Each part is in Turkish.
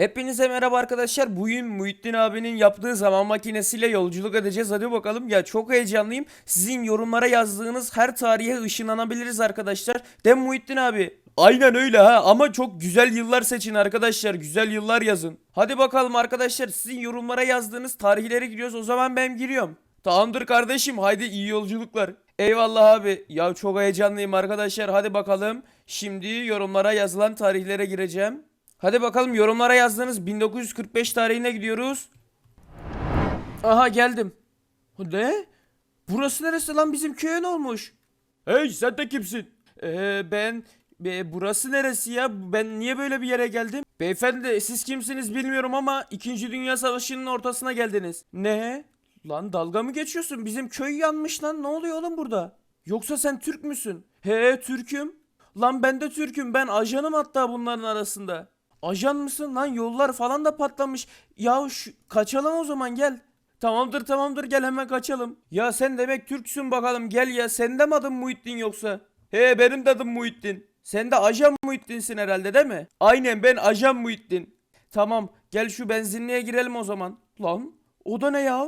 Hepinize merhaba arkadaşlar. Bugün Muhittin abinin yaptığı zaman makinesiyle yolculuk edeceğiz. Hadi bakalım. Ya çok heyecanlıyım. Sizin yorumlara yazdığınız her tarihe ışınlanabiliriz arkadaşlar. Mi Muhittin abi? Aynen öyle ha ama çok güzel yıllar seçin arkadaşlar. Güzel yıllar yazın. Hadi bakalım arkadaşlar sizin yorumlara yazdığınız tarihlere giriyoruz. O zaman ben giriyorum. Tamamdır kardeşim. Haydi iyi yolculuklar. Eyvallah abi. Ya çok heyecanlıyım arkadaşlar. Hadi bakalım. Şimdi yorumlara yazılan tarihlere gireceğim. Hadi bakalım yorumlara yazdığınız 1945 tarihine gidiyoruz. Aha geldim. Ne? Burası neresi lan bizim köye ne olmuş? Hey sen de kimsin? Ee, ben Be, burası neresi ya? Ben niye böyle bir yere geldim? Beyefendi siz kimsiniz bilmiyorum ama 2. Dünya Savaşı'nın ortasına geldiniz. Ne? Lan dalga mı geçiyorsun? Bizim köy yanmış lan. Ne oluyor oğlum burada? Yoksa sen Türk müsün? He Türk'üm. Lan ben de Türk'üm. Ben ajanım hatta bunların arasında. Ajan mısın lan? Yollar falan da patlamış. Ya şu, kaçalım o zaman gel. Tamamdır tamamdır gel hemen kaçalım. Ya sen demek Türksün bakalım gel ya. Sen de mi adın Muhittin yoksa? He benim de adım Muhittin. Sen de ajan Muhittin'sin herhalde değil mi? Aynen ben ajan Muhittin. Tamam gel şu benzinliğe girelim o zaman. Lan o da ne ya?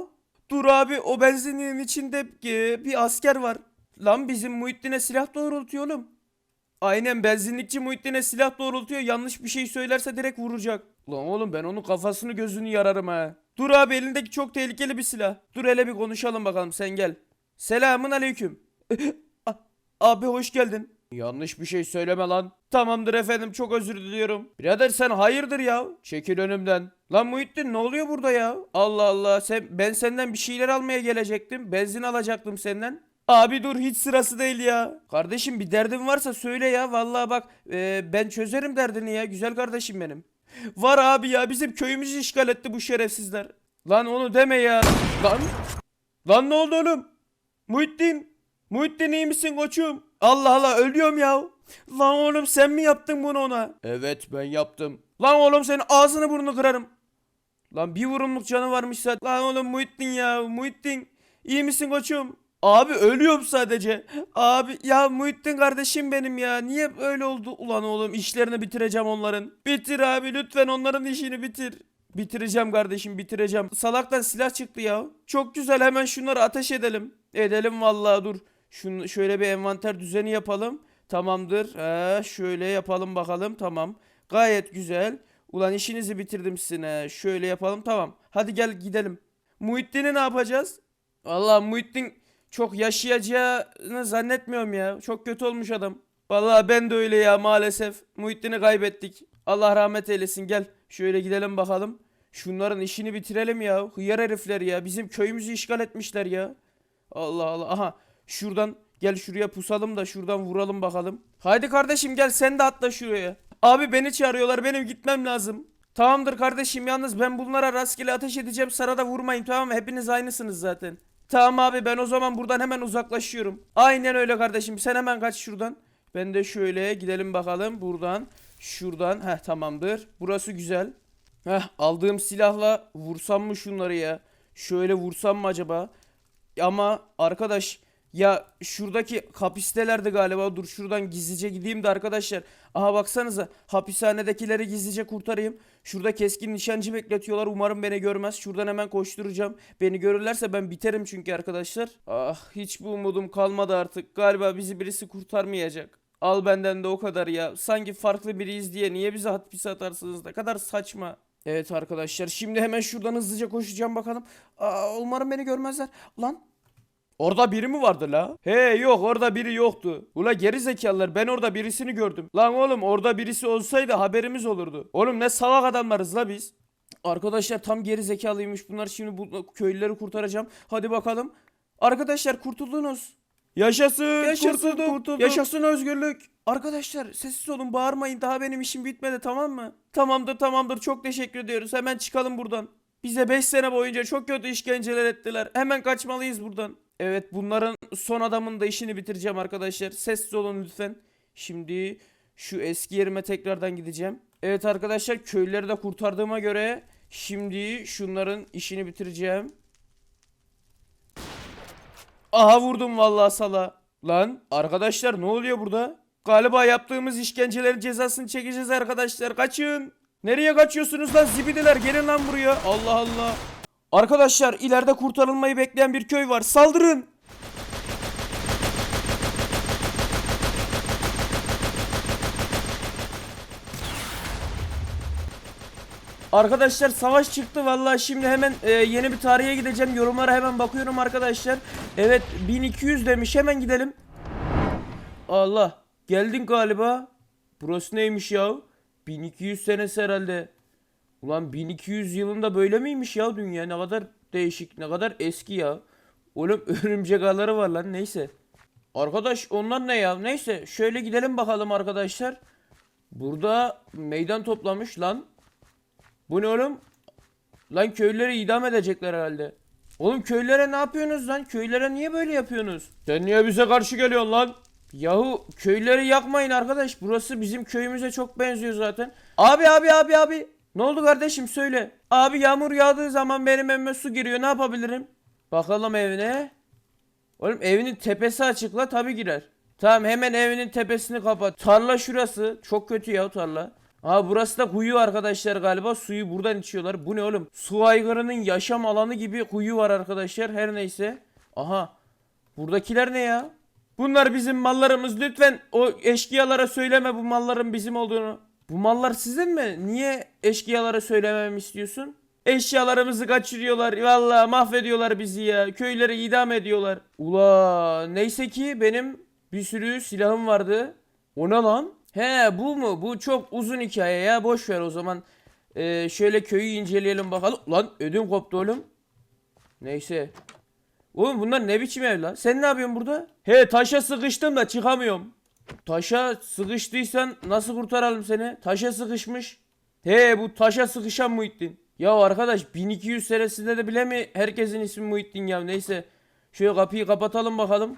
Dur abi o benzinliğin içinde bir asker var. Lan bizim Muhittin'e silah doğrultuyor oğlum. Aynen benzinlikçi Muhittin'e silah doğrultuyor. Yanlış bir şey söylerse direkt vuracak. Lan oğlum ben onun kafasını gözünü yararım ha. Dur abi elindeki çok tehlikeli bir silah. Dur hele bir konuşalım bakalım sen gel. Selamun aleyküm. A- abi hoş geldin. Yanlış bir şey söyleme lan. Tamamdır efendim çok özür diliyorum. Birader sen hayırdır ya? Çekil önümden. Lan Muhittin ne oluyor burada ya? Allah Allah sen, ben senden bir şeyler almaya gelecektim. Benzin alacaktım senden. Abi dur hiç sırası değil ya. Kardeşim bir derdin varsa söyle ya. Vallahi bak e, ben çözerim derdini ya. Güzel kardeşim benim. Var abi ya bizim köyümüzü işgal etti bu şerefsizler. Lan onu deme ya. Lan. Lan ne oldu oğlum? Muhittin. Muhittin iyi misin koçum? Allah Allah ölüyorum ya. Lan oğlum sen mi yaptın bunu ona? Evet ben yaptım. Lan oğlum senin ağzını burnunu kırarım. Lan bir vurumluk canı varmış zaten. Lan oğlum Muhittin ya Muhittin. İyi misin koçum? Abi ölüyorum sadece. Abi ya Muhittin kardeşim benim ya. Niye öyle oldu? Ulan oğlum işlerini bitireceğim onların. Bitir abi lütfen onların işini bitir. Bitireceğim kardeşim bitireceğim. Salaktan silah çıktı ya. Çok güzel hemen şunları ateş edelim. Edelim vallahi dur. Şunu şöyle bir envanter düzeni yapalım. Tamamdır. He, şöyle yapalım bakalım. Tamam. Gayet güzel. Ulan işinizi bitirdim sizin. Şöyle yapalım tamam. Hadi gel gidelim. Muhittin'i ne yapacağız? Vallahi Muhittin çok yaşayacağını zannetmiyorum ya. Çok kötü olmuş adam. Vallahi ben de öyle ya maalesef. Muhittin'i kaybettik. Allah rahmet eylesin gel. Şöyle gidelim bakalım. Şunların işini bitirelim ya. Hıyar herifler ya. Bizim köyümüzü işgal etmişler ya. Allah Allah. Aha şuradan gel şuraya pusalım da şuradan vuralım bakalım. Haydi kardeşim gel sen de atla şuraya. Abi beni çağırıyorlar benim gitmem lazım. Tamamdır kardeşim yalnız ben bunlara rastgele ateş edeceğim sırada vurmayın tamam mı? Hepiniz aynısınız zaten. Tamam abi ben o zaman buradan hemen uzaklaşıyorum. Aynen öyle kardeşim sen hemen kaç şuradan. Ben de şöyle gidelim bakalım buradan. Şuradan heh tamamdır. Burası güzel. Heh aldığım silahla vursam mı şunları ya? Şöyle vursam mı acaba? Ama arkadaş ya şuradaki hapistelerdi galiba. Dur şuradan gizlice gideyim de arkadaşlar. Aha baksanıza hapishanedekileri gizlice kurtarayım. Şurada keskin nişancı bekletiyorlar. Umarım beni görmez. Şuradan hemen koşturacağım. Beni görürlerse ben biterim çünkü arkadaşlar. Ah hiç bu umudum kalmadı artık. Galiba bizi birisi kurtarmayacak. Al benden de o kadar ya. Sanki farklı biriyiz diye niye bizi hapise atarsınız? Ne kadar saçma. Evet arkadaşlar şimdi hemen şuradan hızlıca koşacağım bakalım. Aa, umarım beni görmezler. Lan Orada biri mi vardı la? He yok orada biri yoktu. Ula geri zekalılar ben orada birisini gördüm. Lan oğlum orada birisi olsaydı haberimiz olurdu. Oğlum ne salak adamlarız la biz. Arkadaşlar tam geri zekalıymış bunlar şimdi bu köylüleri kurtaracağım. Hadi bakalım. Arkadaşlar kurtuldunuz. Yaşasın, Yaşasın, kurtulduk, kurtulduk. Yaşasın özgürlük. Arkadaşlar sessiz olun bağırmayın daha benim işim bitmedi tamam mı? Tamamdır tamamdır çok teşekkür ediyoruz hemen çıkalım buradan. Bize 5 sene boyunca çok kötü işkenceler ettiler. Hemen kaçmalıyız buradan. Evet bunların son adamın da işini bitireceğim arkadaşlar. Sessiz olun lütfen. Şimdi şu eski yerime tekrardan gideceğim. Evet arkadaşlar köylüleri de kurtardığıma göre şimdi şunların işini bitireceğim. Aha vurdum vallahi sala. Lan arkadaşlar ne oluyor burada? Galiba yaptığımız işkencelerin cezasını çekeceğiz arkadaşlar. Kaçın. Nereye kaçıyorsunuz lan zibidiler gelin lan buraya. Allah Allah. Arkadaşlar ileride kurtarılmayı bekleyen bir köy var. Saldırın. Arkadaşlar savaş çıktı. Vallahi şimdi hemen e, yeni bir tarihe gideceğim. Yorumlara hemen bakıyorum arkadaşlar. Evet 1200 demiş. Hemen gidelim. Allah geldin galiba. Burası neymiş ya 1200 senesi herhalde Ulan 1200 yılında böyle miymiş ya dünya ne kadar değişik ne kadar eski ya Oğlum örümcek ağları var lan neyse Arkadaş onlar ne ya neyse şöyle gidelim bakalım arkadaşlar Burada meydan toplamış lan bu ne oğlum? Lan köylüleri idam edecekler herhalde. Oğlum köylere ne yapıyorsunuz lan? Köylere niye böyle yapıyorsunuz? Sen niye bize karşı geliyorsun lan? Yahu köyleri yakmayın arkadaş. Burası bizim köyümüze çok benziyor zaten. Abi abi abi abi. Ne oldu kardeşim söyle. Abi yağmur yağdığı zaman benim evime su giriyor. Ne yapabilirim? Bakalım evine. Oğlum evinin tepesi açık la tabi girer. Tamam hemen evinin tepesini kapat. Tarla şurası. Çok kötü ya tarla. Aa burası da kuyu arkadaşlar galiba. Suyu buradan içiyorlar. Bu ne oğlum? Su aygırının yaşam alanı gibi kuyu var arkadaşlar. Her neyse. Aha. Buradakiler ne ya? Bunlar bizim mallarımız. Lütfen o eşkıyalara söyleme bu malların bizim olduğunu. Bu mallar sizin mi? Niye eşkıyalara söylememi istiyorsun? Eşyalarımızı kaçırıyorlar. Vallahi mahvediyorlar bizi ya. Köyleri idam ediyorlar. Ula neyse ki benim bir sürü silahım vardı. O ne lan? He bu mu? Bu çok uzun hikaye ya. Boş ver o zaman. Ee, şöyle köyü inceleyelim bakalım. Lan ödüm koptu oğlum. Neyse. Oğlum bunlar ne biçim ev lan? Sen ne yapıyorsun burada? He taşa sıkıştım da çıkamıyorum. Taşa sıkıştıysan nasıl kurtaralım seni? Taşa sıkışmış. He bu taşa sıkışan Muhittin. Ya arkadaş 1200 senesinde de bile mi herkesin ismi Muhittin ya neyse. Şöyle kapıyı kapatalım bakalım.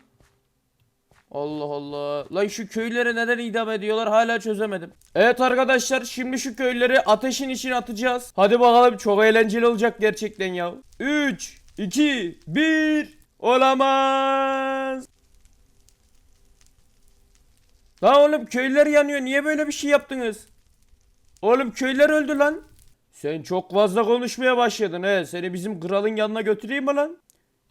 Allah Allah. Lan şu köylere neden idam ediyorlar hala çözemedim. Evet arkadaşlar şimdi şu köyleri ateşin içine atacağız. Hadi bakalım çok eğlenceli olacak gerçekten ya. 3, 2, 1. Olamaz. Lan oğlum köyler yanıyor. Niye böyle bir şey yaptınız? Oğlum köyler öldü lan. Sen çok fazla konuşmaya başladın he. Seni bizim kralın yanına götüreyim mi lan?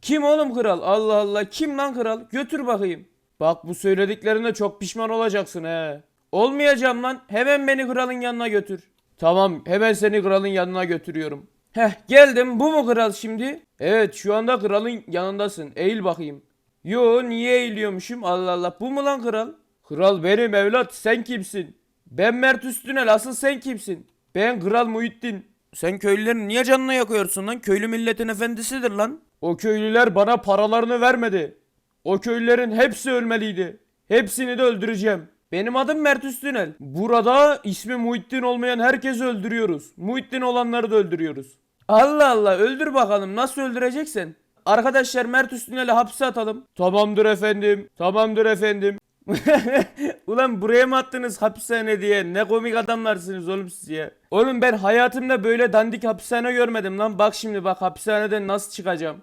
Kim oğlum kral? Allah Allah. Kim lan kral? Götür bakayım. Bak bu söylediklerine çok pişman olacaksın he. Olmayacağım lan. Hemen beni kralın yanına götür. Tamam hemen seni kralın yanına götürüyorum. Heh geldim bu mu kral şimdi? Evet şu anda kralın yanındasın. Eğil bakayım. Yo niye eğiliyormuşum Allah Allah bu mu lan kral? Kral benim evlat sen kimsin? Ben Mert Üstünel asıl sen kimsin? Ben Kral Muhittin. Sen köylülerin niye canını yakıyorsun lan? Köylü milletin efendisidir lan. O köylüler bana paralarını vermedi. O köylülerin hepsi ölmeliydi. Hepsini de öldüreceğim. Benim adım Mert Üstünel. Burada ismi Muhittin olmayan herkesi öldürüyoruz. Muhittin olanları da öldürüyoruz. Allah Allah öldür bakalım nasıl öldüreceksin? Arkadaşlar Mert Üstünel'i hapse atalım. Tamamdır efendim. Tamamdır efendim. Ulan buraya mı attınız hapishane diye? Ne komik adamlarsınız oğlum siz ya. Oğlum ben hayatımda böyle dandik hapishane görmedim lan. Bak şimdi bak hapishaneden nasıl çıkacağım.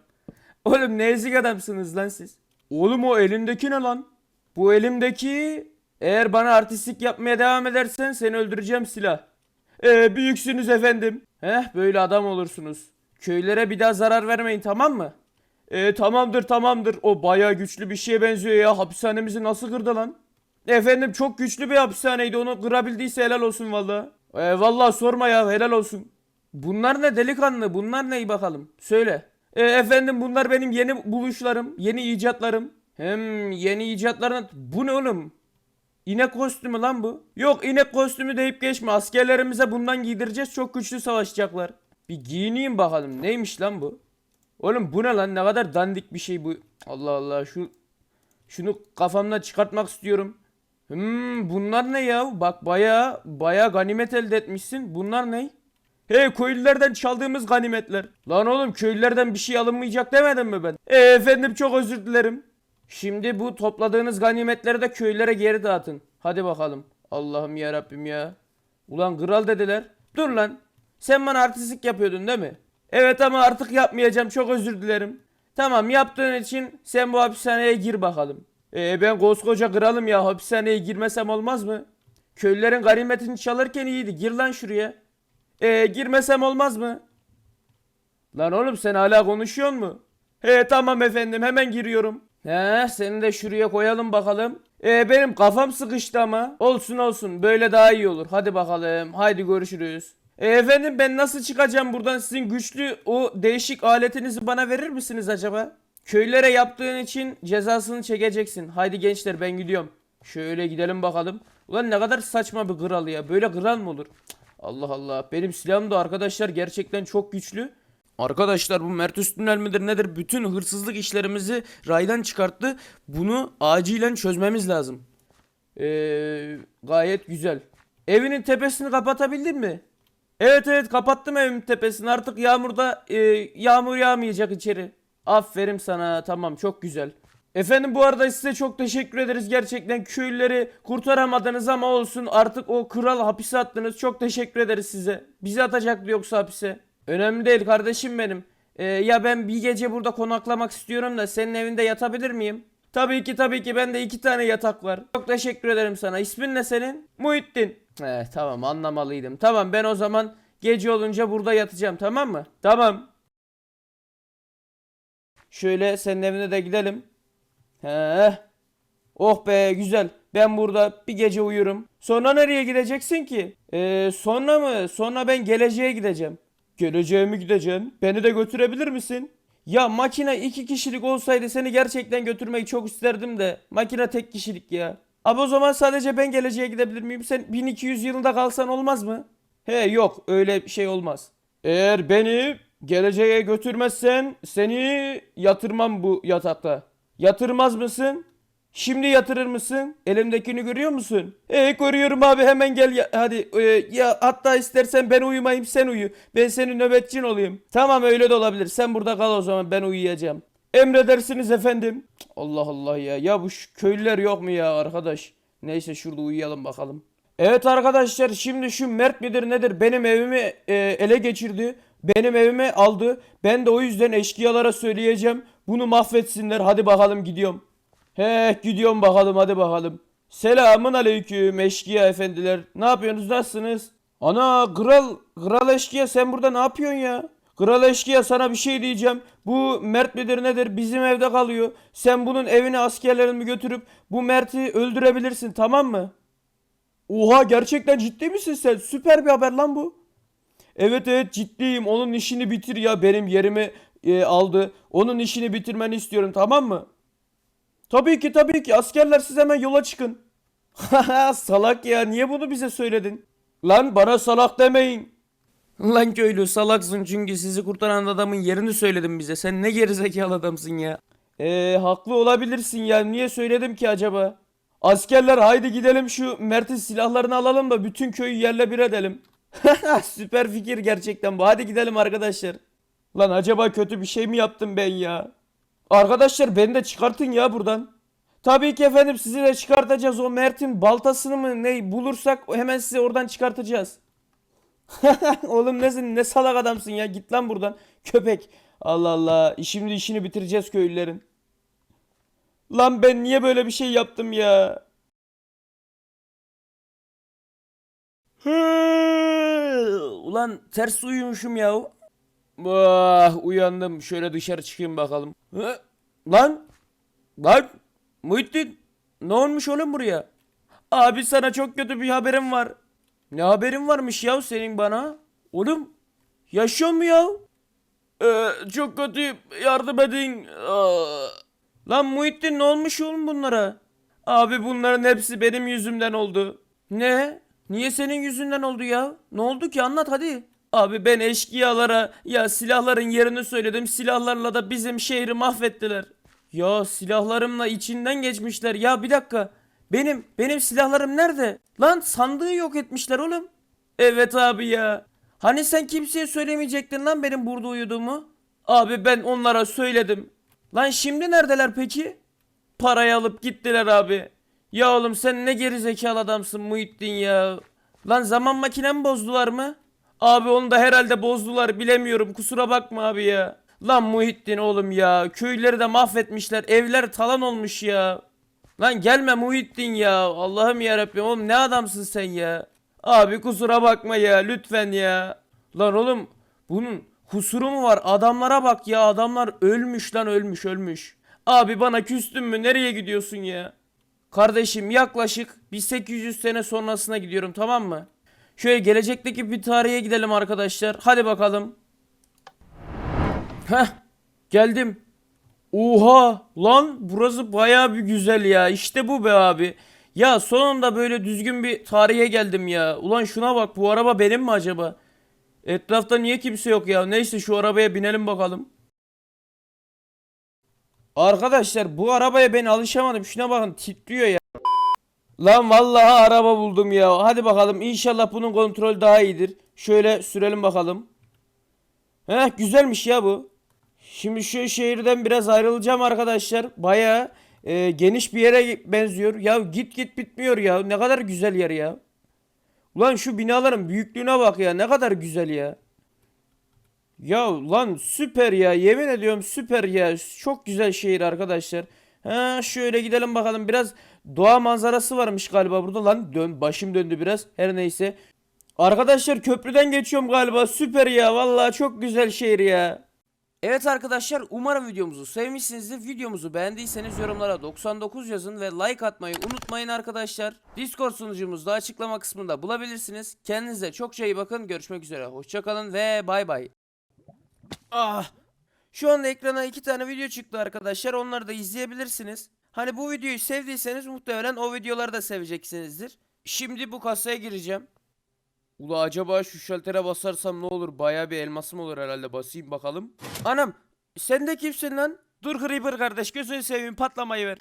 Oğlum ne ezik adamsınız lan siz. Oğlum o elimdeki ne lan? Bu elimdeki eğer bana artistlik yapmaya devam edersen seni öldüreceğim silah. Ee büyüksünüz efendim. Heh böyle adam olursunuz. Köylere bir daha zarar vermeyin tamam mı? Ee tamamdır tamamdır. O bayağı güçlü bir şeye benziyor ya. Hapishanemizi nasıl kırdı lan? Efendim çok güçlü bir hapishaneydi. Onu kırabildiyse helal olsun valla. Ee, valla sorma ya helal olsun. Bunlar ne delikanlı? Bunlar ne bakalım? Söyle. E, efendim bunlar benim yeni buluşlarım, yeni icatlarım. Hem yeni icatlarına... Bu ne oğlum? İnek kostümü lan bu. Yok inek kostümü deyip geçme. Askerlerimize bundan giydireceğiz. Çok güçlü savaşacaklar. Bir giyineyim bakalım. Neymiş lan bu? Oğlum bu ne lan? Ne kadar dandik bir şey bu. Allah Allah şu... Şunu kafamdan çıkartmak istiyorum. Hmm bunlar ne ya? Bak baya baya ganimet elde etmişsin. Bunlar ne? Hey köylülerden çaldığımız ganimetler. Lan oğlum köylülerden bir şey alınmayacak demedim mi ben? E efendim çok özür dilerim. Şimdi bu topladığınız ganimetleri de köylere geri dağıtın. Hadi bakalım. Allah'ım ya Rabbim ya. Ulan kral dediler. Dur lan. Sen bana artistlik yapıyordun değil mi? Evet ama artık yapmayacağım. Çok özür dilerim. Tamam yaptığın için sen bu hapishaneye gir bakalım. E ben koskoca kralım ya hapishaneye girmesem olmaz mı? Köylülerin ganimetini çalırken iyiydi. Gir lan şuraya. Ee, girmesem olmaz mı? Lan oğlum sen hala konuşuyor mu? He tamam efendim hemen giriyorum. He seni de şuraya koyalım bakalım. Ee, benim kafam sıkıştı ama. Olsun olsun böyle daha iyi olur. Hadi bakalım haydi görüşürüz. E, efendim ben nasıl çıkacağım buradan sizin güçlü o değişik aletinizi bana verir misiniz acaba? Köylere yaptığın için cezasını çekeceksin. Haydi gençler ben gidiyorum. Şöyle gidelim bakalım. Ulan ne kadar saçma bir kral ya. Böyle kral mı olur? Allah Allah. Benim silahım da arkadaşlar gerçekten çok güçlü. Arkadaşlar bu Mert Üstünel midir nedir? Bütün hırsızlık işlerimizi raydan çıkarttı. Bunu acilen çözmemiz lazım. Ee, gayet güzel. Evinin tepesini kapatabildin mi? Evet evet kapattım evimin tepesini. Artık yağmurda e, yağmur yağmayacak içeri. Aferin sana. Tamam çok güzel. Efendim bu arada size çok teşekkür ederiz. Gerçekten köylüleri kurtaramadınız ama olsun. Artık o kral hapise attınız. Çok teşekkür ederiz size. Bizi atacaktı yoksa hapise. Önemli değil kardeşim benim. Ee, ya ben bir gece burada konaklamak istiyorum da senin evinde yatabilir miyim? Tabii ki tabii ki bende iki tane yatak var. Çok teşekkür ederim sana. İsmin ne senin? Muhittin. He tamam anlamalıydım. Tamam ben o zaman gece olunca burada yatacağım tamam mı? Tamam. Şöyle senin evine de gidelim. He. Oh be güzel. Ben burada bir gece uyurum. Sonra nereye gideceksin ki? Ee, sonra mı? Sonra ben geleceğe gideceğim. Geleceğe mi gideceksin? Beni de götürebilir misin? Ya makine iki kişilik olsaydı seni gerçekten götürmeyi çok isterdim de. Makine tek kişilik ya. Abi o zaman sadece ben geleceğe gidebilir miyim? Sen 1200 yılında kalsan olmaz mı? He yok öyle şey olmaz. Eğer beni geleceğe götürmezsen seni yatırmam bu yatakta. Yatırmaz mısın? Şimdi yatırır mısın? Elimdekini görüyor musun? E görüyorum abi hemen gel ya, hadi e, ya hatta istersen ben uyumayayım sen uyu. Ben senin nöbetçin olayım. Tamam öyle de olabilir. Sen burada kal o zaman ben uyuyacağım. Emredersiniz efendim. Allah Allah ya. Ya bu köylüler yok mu ya arkadaş? Neyse şurada uyuyalım bakalım. Evet arkadaşlar şimdi şu Mert midir nedir benim evimi e, ele geçirdi. Benim evimi aldı. Ben de o yüzden eşkıyalara söyleyeceğim. Bunu mahvetsinler. Hadi bakalım gidiyorum. He gidiyorum bakalım hadi bakalım. Selamun aleyküm eşkıya efendiler. Ne yapıyorsunuz nasılsınız? Ana kral, kral eşkıya sen burada ne yapıyorsun ya? Kral eşkıya sana bir şey diyeceğim. Bu Mert midir nedir bizim evde kalıyor. Sen bunun evine askerlerini götürüp bu Mert'i öldürebilirsin tamam mı? Oha gerçekten ciddi misin sen? Süper bir haber lan bu. Evet evet ciddiyim. Onun işini bitir ya. Benim yerimi e, aldı. Onun işini bitirmeni istiyorum tamam mı? Tabii ki tabii ki. Askerler siz hemen yola çıkın. Haha salak ya. Niye bunu bize söyledin? Lan bana salak demeyin. Lan köylü salaksın çünkü sizi kurtaran adamın yerini söyledim bize. Sen ne gerizekalı adamsın ya. Eee haklı olabilirsin ya. Niye söyledim ki acaba? Askerler haydi gidelim şu Mert'in silahlarını alalım da bütün köyü yerle bir edelim. Süper fikir gerçekten bu. Hadi gidelim arkadaşlar. Lan acaba kötü bir şey mi yaptım ben ya? Arkadaşlar beni de çıkartın ya buradan. Tabii ki efendim sizi de çıkartacağız. O Mert'in baltasını mı ne bulursak hemen sizi oradan çıkartacağız. Oğlum nesin ne salak adamsın ya git lan buradan köpek. Allah Allah şimdi işini bitireceğiz köylülerin. Lan ben niye böyle bir şey yaptım ya? Ulan ters uyumuşum ya. Ah uyandım şöyle dışarı çıkayım bakalım. Lan lan Muhittin ne olmuş oğlum buraya? Abi sana çok kötü bir haberim var. Ne haberin varmış ya senin bana? Oğlum yaşıyor mu ya? Ee, çok kötü yardım edin. Aa. Lan Muhittin ne olmuş oğlum bunlara? Abi bunların hepsi benim yüzümden oldu. Ne? Niye senin yüzünden oldu ya? Ne oldu ki anlat hadi. Abi ben eşkıyalara ya silahların yerini söyledim. Silahlarla da bizim şehri mahvettiler. Ya silahlarımla içinden geçmişler. Ya bir dakika. Benim benim silahlarım nerede? Lan sandığı yok etmişler oğlum. Evet abi ya. Hani sen kimseye söylemeyecektin lan benim burada uyuduğumu? Abi ben onlara söyledim. Lan şimdi neredeler peki? Parayı alıp gittiler abi. Ya oğlum sen ne gerizekalı adamsın Muhittin ya. Lan zaman makinem bozdular mı? Abi onu da herhalde bozdular bilemiyorum kusura bakma abi ya. Lan Muhittin oğlum ya köyleri de mahvetmişler evler talan olmuş ya. Lan gelme Muhittin ya Allah'ım yarabbim oğlum ne adamsın sen ya. Abi kusura bakma ya lütfen ya. Lan oğlum bunun kusuru mu var? Adamlara bak ya adamlar ölmüş lan ölmüş ölmüş. Abi bana küstün mü? Nereye gidiyorsun ya? Kardeşim yaklaşık bir 800 sene sonrasına gidiyorum tamam mı? Şöyle gelecekteki bir tarihe gidelim arkadaşlar. Hadi bakalım. Heh geldim. Oha lan burası baya bir güzel ya. İşte bu be abi. Ya sonunda böyle düzgün bir tarihe geldim ya. Ulan şuna bak bu araba benim mi acaba? Etrafta niye kimse yok ya? Neyse şu arabaya binelim bakalım. Arkadaşlar bu arabaya ben alışamadım. Şuna bakın titriyor ya. Lan vallahi araba buldum ya. Hadi bakalım inşallah bunun kontrolü daha iyidir. Şöyle sürelim bakalım. Heh güzelmiş ya bu. Şimdi şu şehirden biraz ayrılacağım arkadaşlar. Baya geniş bir yere benziyor. Ya git git bitmiyor ya. Ne kadar güzel yer ya. Ulan şu binaların büyüklüğüne bak ya. Ne kadar güzel ya. Ya lan süper ya. Yemin ediyorum süper ya. Çok güzel şehir arkadaşlar. Ha şöyle gidelim bakalım. Biraz doğa manzarası varmış galiba burada. Lan dön başım döndü biraz. Her neyse. Arkadaşlar köprüden geçiyorum galiba. Süper ya. Vallahi çok güzel şehir ya. Evet arkadaşlar umarım videomuzu sevmişsinizdir. Videomuzu beğendiyseniz yorumlara 99 yazın ve like atmayı unutmayın arkadaşlar. Discord sunucumuzda açıklama kısmında bulabilirsiniz. Kendinize çokça iyi bakın. Görüşmek üzere. Hoşçakalın ve bay bay. Ah. Şu anda ekrana iki tane video çıktı arkadaşlar. Onları da izleyebilirsiniz. Hani bu videoyu sevdiyseniz muhtemelen o videoları da seveceksinizdir. Şimdi bu kasaya gireceğim. Ula acaba şu şaltere basarsam ne olur? Baya bir elmasım olur herhalde. Basayım bakalım. Anam sen de kimsin lan? Dur Creeper kardeş gözünü seveyim patlamayı ver.